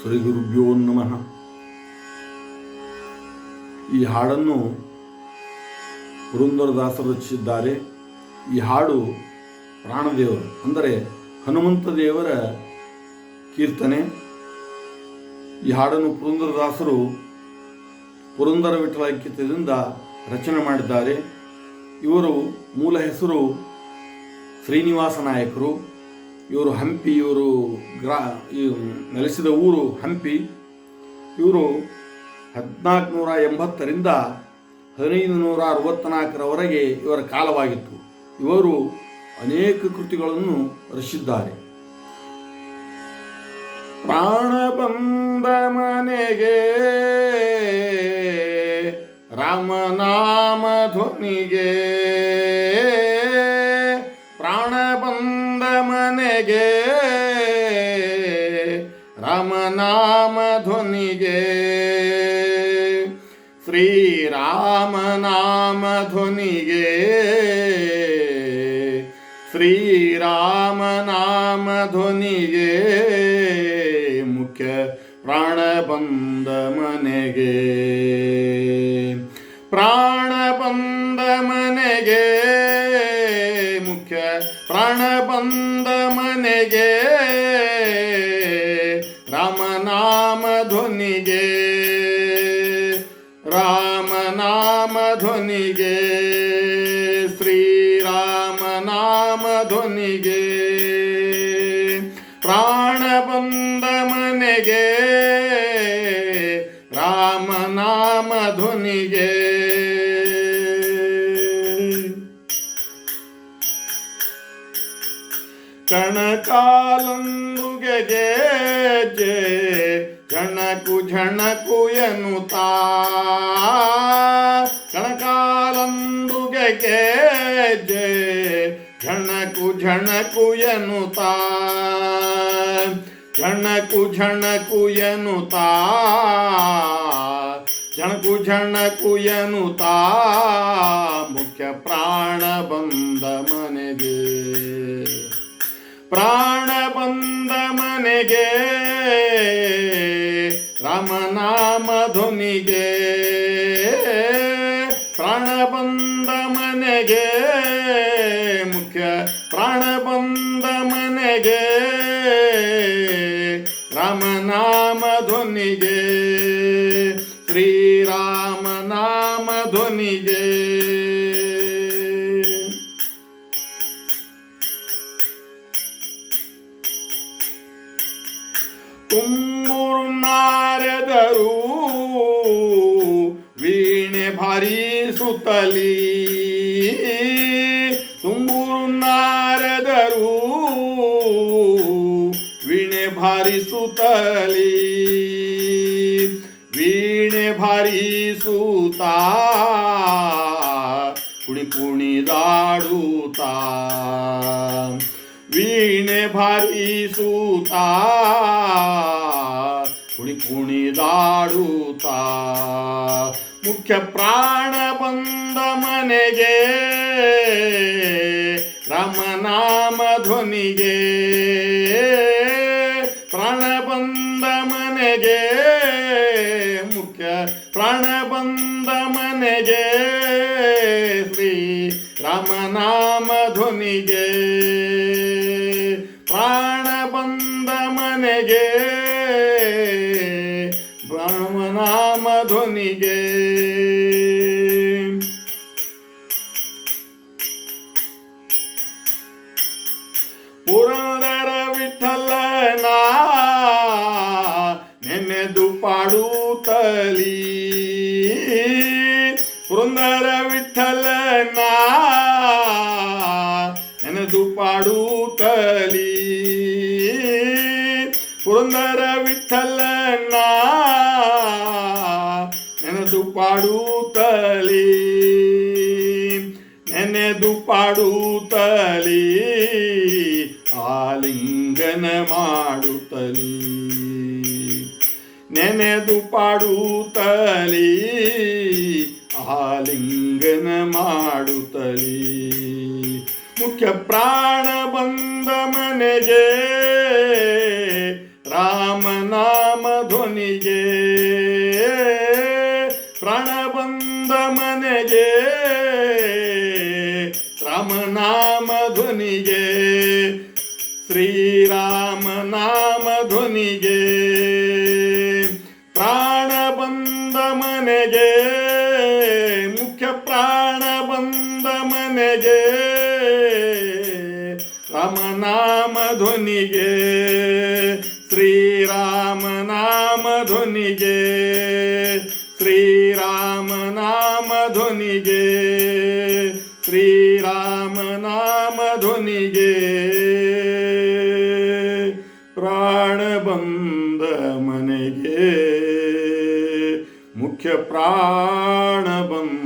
ಶ್ರೀ ಗುರುಭ್ಯೋ ನಮಃ. ಈ ಹಾಡನ್ನು ಪುರಂದರದಾಸರು ರಚಿಸಿದ್ದಾರೆ. ಈ ಹಾಡು ಪ್ರಾಣದೇವರು, ಅಂದರೆ ಹನುಮಂತ ದೇವರ ಕೀರ್ತನೆ. ಈ ಹಾಡನ್ನು ಪುರಂದರದಾಸರು ಪುರಂದರ ವಿಠಲ ರಚನೆ ಮಾಡಿದ್ದಾರೆ. ಇವರು ಮೂಲ ಹೆಸರು ಶ್ರೀನಿವಾಸ ನಾಯಕರು. ಇವರು ಹಂಪಿ, ಇವರು ಗ್ರಾ ನೆಲೆಸಿದ ಊರು ಹಂಪಿ. ಇವರು ಹದಿನಾಲ್ಕು ನೂರ ಎಂಬತ್ತರಿಂದ ಹದಿನೈದು ನೂರ ಅರವತ್ತ್ನಾಲ್ಕರವರೆಗೆ ಇವರ ಕಾಲವಾಗಿತ್ತು. ಇವರು ಅನೇಕ ಕೃತಿಗಳನ್ನು ರಚಿಸಿದ್ದಾರೆ. ಪ್ರಾಣ ಬಂದ ಮನೆಗೆ ರಾಮನಾಮ ಧ್ವನಿಗೆ ಮನೆಗೆ ರಾಮನಾಮ ಧ್ವನಿಗೆ ಶ್ರೀರಾಮನಾಮ ಧ್ವನಿಗೆ ಶ್ರೀರಾಮನಾಮ ಧ್ವನಿಗೆ ಮುಖ್ಯ ಪ್ರಾಣ ಬಂದ ಮನೆಗೆ ಪ್ರಾಣ ಬಂದ ಮನೆಗೆ ಮುಖ್ಯ ಪ್ರಾಣ ಬಂದ ಮನೆಗೆ ರಾಮನಾಮ ಧ್ವನಿಗೆ ರಾಮನಾಮ ಧ್ವನಿಗೆ ಶ್ರೀರಾಮನಾಮ ಧ್ವನಿಗೆ ಪ್ರಾಣ ಬಂದ ಮನೆಗೆ ರಾಮನಾಮ ಧ್ವನಿಗೆ ಜೆ ಝಣಕು ಝಣಕು ಎನ್ನುತ್ತಾ. ಕಣಕಾಲಂದುಗೆಗೆ ಝಣಕು ಝಣಕು ಎನ್ನುತ್ತಾ. ಝಣಕು ಝಣಕು ಎನ್ನುತ್ತಾ. ಝಣಕು ಝಣಕು ಎನ್ನುತ್ತಾ. ಮುಖ್ಯ ಪ್ರಾಣ ಬಂದ ಮನೆಗೆ. ಪ್ರಾಣ ಬಂದ ಮನೆಗೆ, ರಾಮನಾಮ ಧ್ವನಿಗೆ. ಪ್ರಾಣ ಬಂದ ಮನೆಗೆ, ಮುಖ್ಯ ಪ್ರಾಣ ಬಂದ ಮನೆಗೆ, ರಾಮನಾಮ ಧ್ವನಿಗೆ. ಶ್ರೀರಾಮನಾಮ ಧ್ವನಿಗೆ. ತುಂಬುರು ನಾರದರು ವೀಣೆ ಭಾರಿಸುತ್ತಲೀ ತುಂಬುರು ನಾರದರು ವೀಣೆ ಭಾರಿಸುತ್ತಲೀ ವೀಣೆ ಭರಿಸುತ್ತಾ ಕುಣಿ ಕುಣಿದಾಡುತ್ತಾ ವೀಣೆ ಭರಿಸುತ್ತಾ ಕುಣಿ ಕುಣಿದಾಡುತ್ತಾ ಮುಖ್ಯ ಪ್ರಾಣ ಬಂದ ಮನೆಗೆ ರಾಮನಾಮ ಧ್ವನಿಗೆ ಪ್ರಾಣ ಬಂದ ಮನೆಗೆ ಮುಖ್ಯ ಪ್ರಾಣ ಬಂದ ಮನೆಗೆ ಶ್ರೀ ರಾಮನಾಮ ಧ್ವನಿಗೆ ಮನೆಗೆ ರಾಮನಾಮ ಧ್ವನಿಗೆ. ಪುರಂದರ ವಿಠಲನ ನೆನೆದು ಪಾಡುತ್ತಲಿ. ಪುರಂದರ ವಿಠಲನ ನೆನೆದು ಪಾಡುತ್ತಲಿ ಪುರಂದರ ವಿಠಲನ ನೆನೆದು ಪಾಡುತ್ತಲಿ ನೆನೆದು ಪಾಡುತ್ತಲಿ ಆಲಿಂಗನ ಮಾಡುತ್ತಲಿ ನೆನೆದು ಪಾಡುತ್ತಲಿ ಆಲಿಂಗನ ಮಾಡುತ್ತಲಿ ಮುಖ್ಯ ಪ್ರಾಣ ಬಂದ ಮನೆಗೆ ರಾಮ ನಾಮ ಧ್ವನಿಗೆ ಪ್ರಾಣ ಬಂದ ಮನೆಗೆ ರಾಮ ನಾಮ ಧ್ವನಿಗೆ ಶ್ರೀರಾಮ ನಾಮ ಧ್ವನಿಗೆ ಪ್ರಾಣ ಬಂದ ಮನೆಗೆ ಮುಖ್ಯ ಪ್ರಾಣ ಬಂದ ಮನೆಗೆ ರಾಮನಾಮ ಧ್ವನಿಗೆ श्रीराम नाम ध्वनिगे श्रीराम नाम ध्वनिगे श्रीराम नाम ध्वनिगे प्राण बंद मन गे मुख्य प्राण बंद